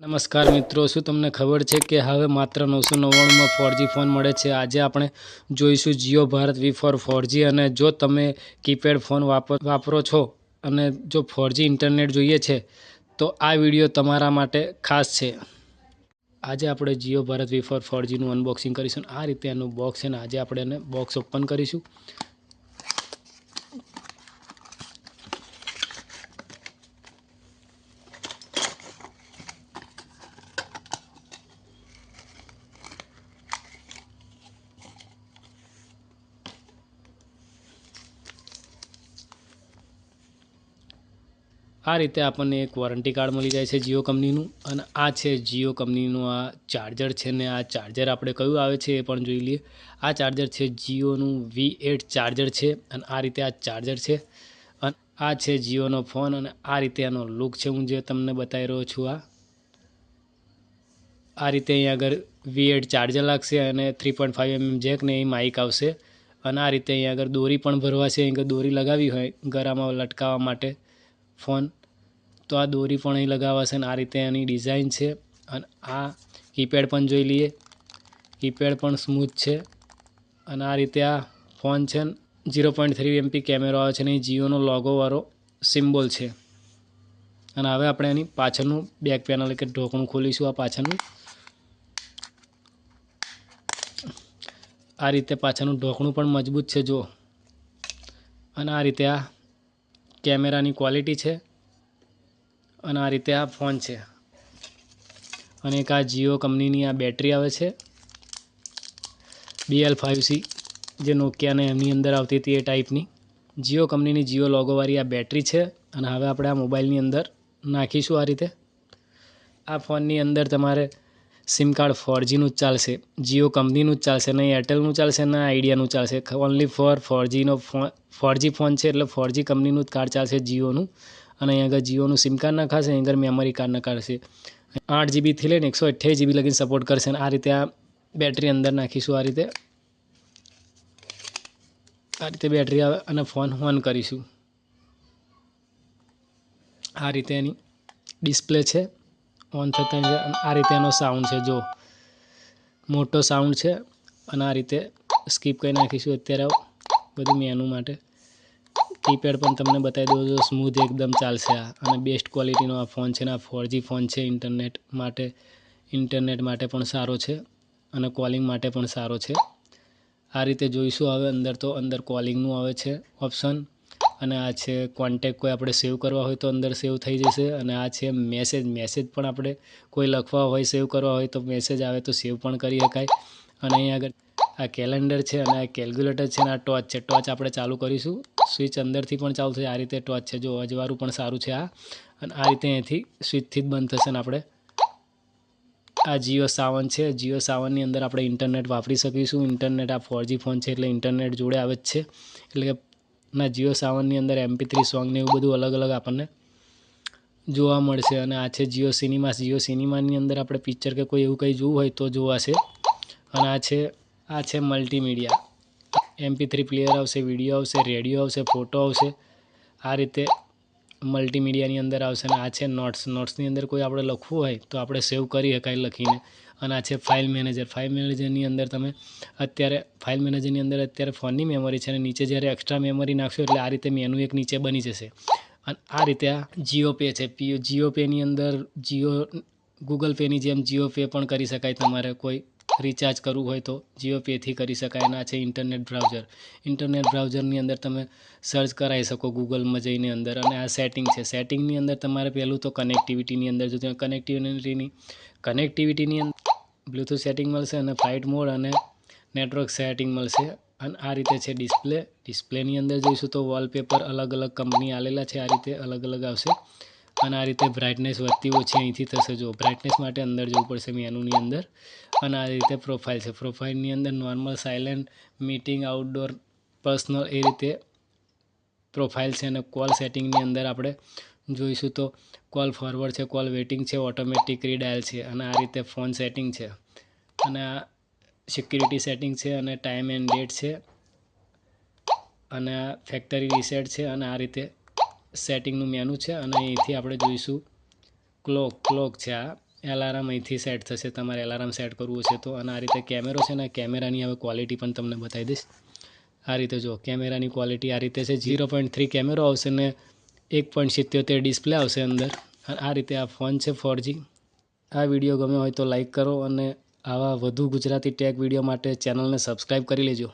નમસ્કાર મિત્રો, શું તમને ખબર છે કે હવે માત્ર નવસો નવ્વાણુંમાં ફોરજી ફોન મળે છે? આજે આપણે જોઈશું Jio Bharat V four four G અને જો તમે કીપેડ ફોન વાપર, વાપરો છો અને જો ફોરજી ઇન્ટરનેટ જોઈએ છે, તો આ વીડિયો તમારા માટે ખાસ છે. આજે આપણે જીઓ ભારત વી ફોર ફોરજીનું અનબોક્સિંગ કરીશું. આ રીતે એનું બોક્સ છે ને, આજે આપણે એને બોક્સ ઓપન કરીશું. આ રીતે આપણને એક વોરંટી કાર્ડ મળી જાય છે જીઓ કંપનીનું. અને આ છે જીઓ કંપનીનું આ ચાર્જર છે ને આ ચાર્જર આપણે કયું આવે છે એ પણ જોઈ લઈએ. આ ચાર્જર છે જીઓનું વી એટ ચાર્જર છે અને આ રીતે આ ચાર્જર છે. અને આ છે જીઓનો ફોન અને આ રીતે આનો લુક છે હું જે તમને બતાવી રહ્યો છું આ. આ રીતે અહીંયા આગળ વી એટ ચાર્જર લાગશે અને three point five MM jack ને એ માઇક આવશે. અને આ રીતે અહીંયા આગળ દોરી પણ ભરવા છે આગળ દોરી લગાવી હોય ગરામાં લટકાવવા માટે. ફોન. તો આ દોરી પણ અહીં લગાવાશે અને આ રીતે એની ડિઝાઇન છે. અને આ કીપેડ પણ જોઈ લઈએ. કીપેડ પણ સ્મૂથ છે. અને આ રીતે આ ફોન છે ઝીરો પોઈન્ટ થ્રી એમપી કેમેરો આવે છે અને એ જીઓનો લોગોવાળો સિમ્બોલ છે. અને હવે આપણે એની પાછળનું બેક પેનલ કે ઢોકણું ખોલીશું આ પાછળનું. આ રીતે પાછળનું ઢોકણું પણ મજબૂત છે જો અને આ રીતે આ કેમેરાની ક્વોલિટી છે અને આ રીતે આ ફોન છે. અને એક આ જીઓ કંપનીની આ બેટરી આવે છે. બીએલ ફાઇવ સી જે નોકિયાને એમની અંદર આવતી હતી એ ટાઈપની જીઓ કંપનીની જીઓ લોગોવાળી આ બેટરી છે અને હવે આપણે આ મોબાઈલની અંદર નાખીશું આ રીતે. આ ફોનની અંદર તમારે સિમ કાર્ડ ફોરજીનું જ ચાલશે જીઓ કંપનીનું જ ચાલશે, નહીં એરટેલનું ચાલશે, ના આઈડિયાનું ચાલશે. ઓનલી ફોર ફોરજીનો ફોન ફોરજી ફોન છે એટલે ફોરજી કંપનીનું જ કાર્ડ ચાલશે જીઓનું અને અહીં આગળ જીઓનું સિમ કાર્ડ નખાશે અહીં આગળ મેમરી કાર્ડ નખાશે. આઠ જીબીથી લઈને એકસો અઠ્યાવીસ જીબી લગીને સપોર્ટ કરશે આ રીતે આ બેટરી અંદર નાખીશું, આ રીતે. આ રીતે બેટરી આવે અને ફોન ઓન કરીશું. આ રીતે એની ડિસ્પ્લે છે. ઓન થતાં છે આ રીતે એનો સાઉન્ડ છે. જો મોટો સાઉન્ડ છે અને આ રીતે સ્કીપ કરી નાખીશું અત્યારે બધું મેનુ માટે. કીપેડ પણ તમને બતાવી દઉં છું. સ્મૂથ એકદમ ચાલશે આ. અને બેસ્ટ ક્વોલિટીનો આ ફોન છે ને, આ ફોરજી ફોન છે ઇન્ટરનેટ માટે. ઇન્ટરનેટ માટે પણ સારો છે અને કોલિંગ માટે પણ સારો છે. આ રીતે જોઈશું હવે અંદર તો અંદર કોલિંગનું આવે છે ઓપ્શન અને આ છે કોન્ટેક કોઈ આપણે સેવ કરવા હોય તો અંદર સેવ થઈ જશે અને આ છે મેસેજ મેસેજ પણ આપણે કોઈ લખવા હોય સેવ કરવા હોય તો મેસેજ આવે તો સેવ પણ કરી શકાય. અને અહીંયા આગળ આ કેલેન્ડર છે અને આ કેલ્ક્યુલેટર છે અને આ ટોચ છે. ટોચ આપણે ચાલુ કરીશું. સ્વિચ અંદરથી પણ ચાલુ થશે. આ રીતે ટોચ છે. જો અજવાળું પણ સારું છે આ. અને આ રીતે અહીંથી સ્વિચથી જ બંધ થશે ને આપણે. આ જીઓ સાવન છે. જીઓ સાવનની અંદર આપણે ઇન્ટરનેટ વાપરી શકીશું. ઇન્ટરનેટ આ ફોરજી ફોન છે એટલે ઇન્ટરનેટ જોડે આવે જ છે. એટલે કે ના જીઓ સાવનની અંદર એમપી થ્રી સોંગને એવું બધું અલગ અલગ આપણને જોવા મળશે. અને આ છે જીઓ સિનેમા જીઓ સિનેમાની અંદર આપણે પિક્ચર કે કોઈ એવું કંઈ જોવું હોય તો જોવાશે અને આ છે આ છે મલ્ટીમીડિયા એમપી થ્રી પ્લેયર આવશે વીડિયો આવશે રેડિયો આવશે ફોટો આવશે. આ રીતે મલ્ટીમીડિયાની અંદર આવશે અને આ છે નોટ્સ નોટ્સની અંદર કોઈ આપણે લખવું હોય તો આપણે સેવ કરી શકાય લખીને. અને આ છે ફાઇલ મેનેજર ફાઇલ મેનેજરની અંદર તમે અત્યારે ફાઇલ મેનેજરની અંદર અત્યારે ફોનની મેમરી છે અને નીચે જ્યારે એક્સ્ટ્રા મેમરી નાખશો એટલે આ રીતે મેનુ એક નીચે બની જશે. અને આ રીતે આ જીઓ પે છે. પી જીઓ પેની અંદર જીઓ ગૂગલ પેની જેમ જીઓ પે પણ કરી શકાય તમારે કોઈ રિચાર્જ કરવું હોય તો જીઓ પેથી કરી શકાય. આ છે ઇન્ટરનેટ બ્રાઉઝર ઇન્ટરનેટ બ્રાઉઝરની અંદર તમે સર્ચ કરાવી શકો ગૂગલમાં જઈને અંદર. અને આ સેટિંગ છે. સેટિંગની અંદર તમારે પહેલું તો કનેક્ટિવિટીની અંદર જો તમે કનેક્ટિવિટીની કનેક્ટિવિટીની અંદર બ્લૂટૂથ સેટિંગ મળશે અને ફ્લાઇટ મોડ અને નેટવર્ક સેટિંગ મળશે. અને આ રીતે છે ડિસ્પ્લે ડિસ્પ્લેની અંદર જોઈશું તો વોલપેપર અલગ અલગ કંપની આલેલા છે. આ રીતે અલગ અલગ આવશે. અને આ રીતે બ્રાઇટનેસ વધતી ઓછી અહીંથી થશે જો. બ્રાઇટનેસ માટે અંદર જવું પડશે મેનુની અંદર અને આ રીતે પ્રોફાઇલ છે. પ્રોફાઇલની અંદર normal silent meeting outdoor personal એ રીતે પ્રોફાઇલ છે અને કોલ સેટિંગની અંદર આપણે જોઈશું તો કોલ ફોરવર્ડ છે કોલ વેટિંગ છે ઓટોમેટિક રીડાયલ છે અને આ રીતે ફોન સેટિંગ છે. અને આ સિક્યુરિટી સેટિંગ છે અને ટાઈમ એન્ડ ડેટ છે અને ફેક્ટરી રીસેટ છે અને આ રીતે સેટિંગનું મેનુ છે અને અહીંથી આપણે જોઈશું. ક્લોક ક્લોક છે આ. એલાર્મ અહીંથી સેટ થશે. તમારે એલાર્મ સેટ કરવું છે તો. અને આ રીતે કેમેરો છે ને કેમેરાની હવે ક્વોલિટી પણ તમને બતાવી દઈશ. આ રીતે જો કેમેરાની ક્વોલિટી આ રીતે છે. ઝીરો પોઈન્ટ થ્રી કેમેરો આવશે ને એક પોઈન્ટ સિત્યોતેર ડિસ્પ્લે આવશે અંદર. આ રીતે આ ફોન છે ફોરજી આ વીડિયો ગમ્યો હોય તો લાઇક કરો અને આવા વધુ ગુજરાતી ટેક વીડિયો માટે ચેનલને સબસ્ક્રાઈબ કરી લેજો.